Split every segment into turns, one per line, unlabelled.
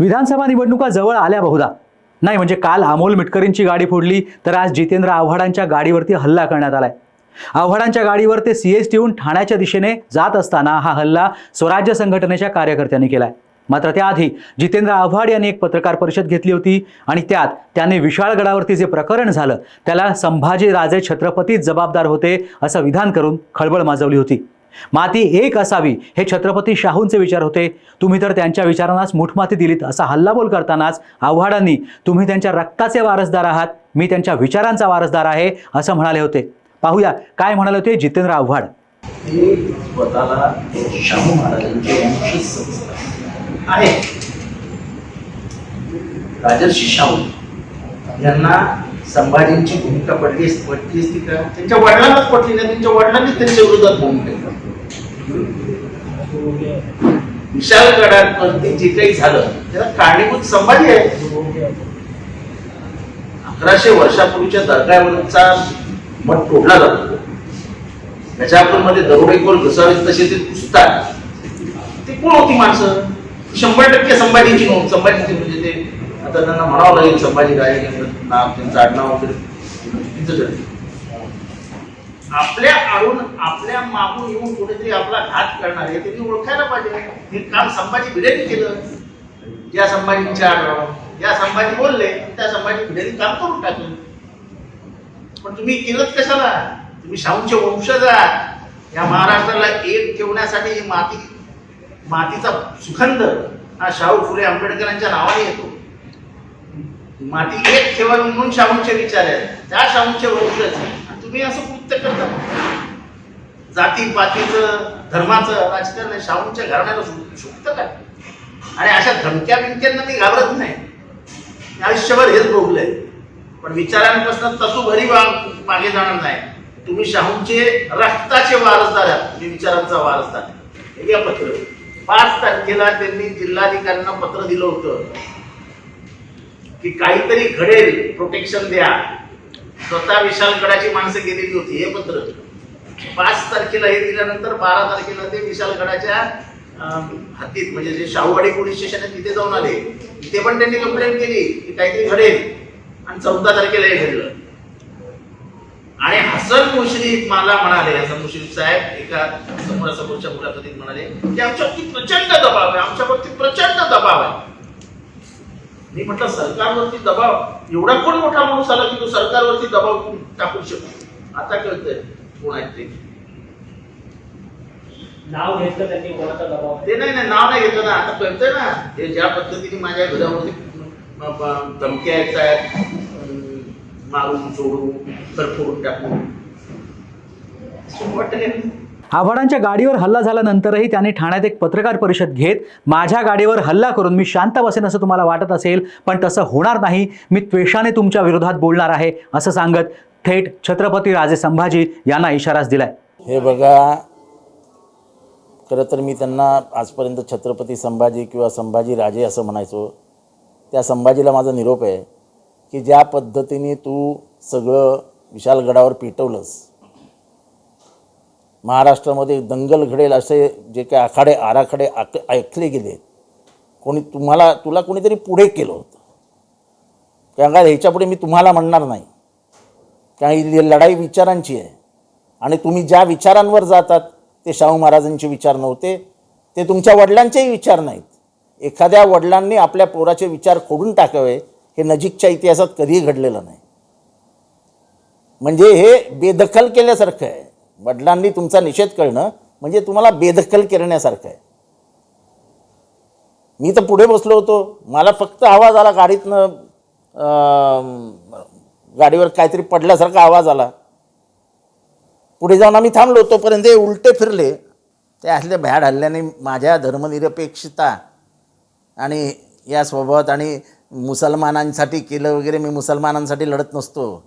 विधानसभा निवडणुका जवळ आल्या बहुधा. नाही म्हणजे काल अमोल मिटकरींची गाडी फोडली तर आज जितेंद्र आव्हाडांच्या गाडीवरती हल्ला करण्यात आलाय. आव्हाडांच्या गाडीवर ते सी एस टीहून ठाण्याच्या दिशेने जात असताना हा हल्ला स्वराज्य संघटनेच्या कार्यकर्त्यांनी केलाय. मात्र त्याआधी जितेंद्र आव्हाड यांनी एक पत्रकार परिषद घेतली होती आणि त्यात त्याने विशाळगडावरती जे प्रकरण झालं त्याला संभाजी राजे छत्रपतीच जबाबदार होते असं विधान करून खळबळ माजवली होती. माती एक असावी हे छत्रपती शाहूंचे विचार होते. तुम्ही तर त्यांच्या विचारांनाच मुठमाती दिलीत असा हल्लाबोल करतानाच आव्हाडांनी तुम्ही त्यांच्या रक्ताचे वारसदार आहात. मी त्यांच्या विचारांचा वारसदार आहे असं म्हणाले होते. पाहूया काय म्हणाले होते जितेंद्र आव्हाड.
ते स्वतःला शाहू महाराजांचे आहे. राजर्षी शाहू यांना संभाजींची भूमिका पडली अस- पटली असती का? त्यांच्या वडिलांनाच पडली नाही त्यांच्या वडिलांनीच त्यांच्या विरोधात भूमिका विशालगडावरती जे काही झालं त्याला कारणीभूत संभाजी आहे. अकराशे वर्षापूर्वीच्या दर्गावरचा मठ तोडला जातो. त्याच्यामध्ये दरोडेखोर घुसावे तसे ते पुसतात ते कोण होती माणसं? शंभर टक्के संभाजीची नोंद. संभाजीची म्हणजे ते आता त्यांना म्हणावं लागेल संभाजी राय नाव त्यांचं आडनाव वगैरे. तिथं ठरलं. आपल्या आडून आपल्या मागून येऊन कुठेतरी आपला घात करणार आहे त्यांनी ओळखायला पाहिजे. हे काम संभाजी भिडेने केलं. या संभाजींच्या आडवा या संभाजी बोलले त्या संभाजी भिडेने काम करून टाकलं. पण तुम्ही केलं कशाला? तुम्ही शाहूंचे वंशज आहात. या महाराष्ट्राला एक ठेवण्यासाठी ही माती मातीचा सुगंध हा शाहू फुले आंबेडकरांच्या नावाने येतो. माती एक ठेवा म्हणून शाहूंचे विचार आहेत. त्या शाहूंचे वंशज तुम्ही असं कृत्य करता. जाती पातीचं धर्माचं राजकारण शाहूंच्या घराण्याला शुक्त काय? आणि अशा धमक्या बिमक्यांना मी घाबरत नाही. मी आयुष्यभर हेच भोगलंय. पण विचारांपासून तसू भरी मागे जाणार नाही. तुम्ही शाहूंचे रक्ताचे वारसदार आहात. तुम्ही विचारांचा वारसदार आहे. हे घ्या पत्र. पाच तारखेला त्यांनी जिल्हाधिकाऱ्यांना पत्र दिलं होतं. की काहीतरी घडेल प्रोटेक्शन द्या. स्वतः विशालगडाची माणसं गेलेली होती हे पत्र. पाच तारखेला हे दिल्यानंतर बारा तारखेला ते विशालगडाच्या हातीत हद्दीत म्हणजे जे शाहूवाडी पोलीस स्टेशन आहे तिथे जाऊन आले. तिथे पण त्यांनी कंप्लेंट केली की काहीतरी घडेल. आणि चौदा तारखेला हे घडलं. आणि हसन मुश्रीफ मला म्हणाले हसन मुश्रीफ साहेब एका समोरासमोरच्या मुलाखतीत म्हणाले की आमच्यावरती प्रचंड दबाव आहे आमच्यावरती प्रचंड दबाव आहे. मी म्हटलं सरकारवरती दबाव एवढा कोण मोठा माणूस आला की तो सरकारवरती दबाव टाकू शकतो? आता कळतंय कोण आहेत ते.
नाव घेतलं त्यांनी कोणाचा दबाव?
ते नाही नाही नाव नाही घेतलं ना आता कळतंय ना. हे ज्या पद्धतीने माझ्या घरावरती धमक्या येत आहेत मारून सोडू तर फोडून टाकू वाटतं.
आव्हाडांच्या गाडीवर हल्ला झाल्यानंतरही त्यांनी ठाण्यात एक पत्रकार परिषद घेत माझ्या गाडीवर हल्ला करून मी शांत बसेन असं तुम्हाला वाटत असेल पण तसं होणार नाही. मी त्वेषाने तुमच्या विरोधात बोलणार आहे असं सांगत थेट छत्रपती राजे संभाजी यांना इशाराच दिलाय.
हे बघा खरं तर मी त्यांना आजपर्यंत छत्रपती संभाजी किंवा संभाजी राजे असं म्हणायचो. त्या संभाजीला माझा निरोप आहे की ज्या पद्धतीने तू सगळं विशालगडावर पेटवलंस महाराष्ट्रामध्ये दंगल घडेल असे जे काही आखाडे आराखडे आक ऐकले गेले. कोणी तुम्हाला तुला कोणीतरी पुढे केलं होतं. कारण का ह्याच्यापुढे मी तुम्हाला म्हणणार नाही. कारण ही लढाई विचारांची आहे आणि तुम्ही ज्या विचारांवर जातात ते शाहू महाराजांचे विचार नव्हते ते तुमच्या वडिलांचेही विचार नाहीत. एखाद्या वडिलांनी आपल्या पोराचे विचार खोडून टाकावे हे नजीकच्या इतिहासात कधीही घडलेलं नाही. म्हणजे हे बेदखल केल्यासारखं आहे. वडिलांनी तुमचा निषेध करणं म्हणजे तुम्हाला बेदखल करण्यासारखं आहे. मी तर पुढे बसलो होतो. मला फक्त आवाज आला गाडीतनं गाडीवर काहीतरी पडल्यासारखा आवाज आला. पुढे जाऊन आम्ही थांबलो तोपर्यंत हे उलटे फिरले. ते असले भ्याड हल्ल्याने माझ्या धर्मनिरपेक्षता आणि या स्वभावात आणि मुसलमानांसाठी केलं वगैरे मी मुसलमानांसाठी लढत नसतो.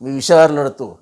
मी विषयावर लढतो.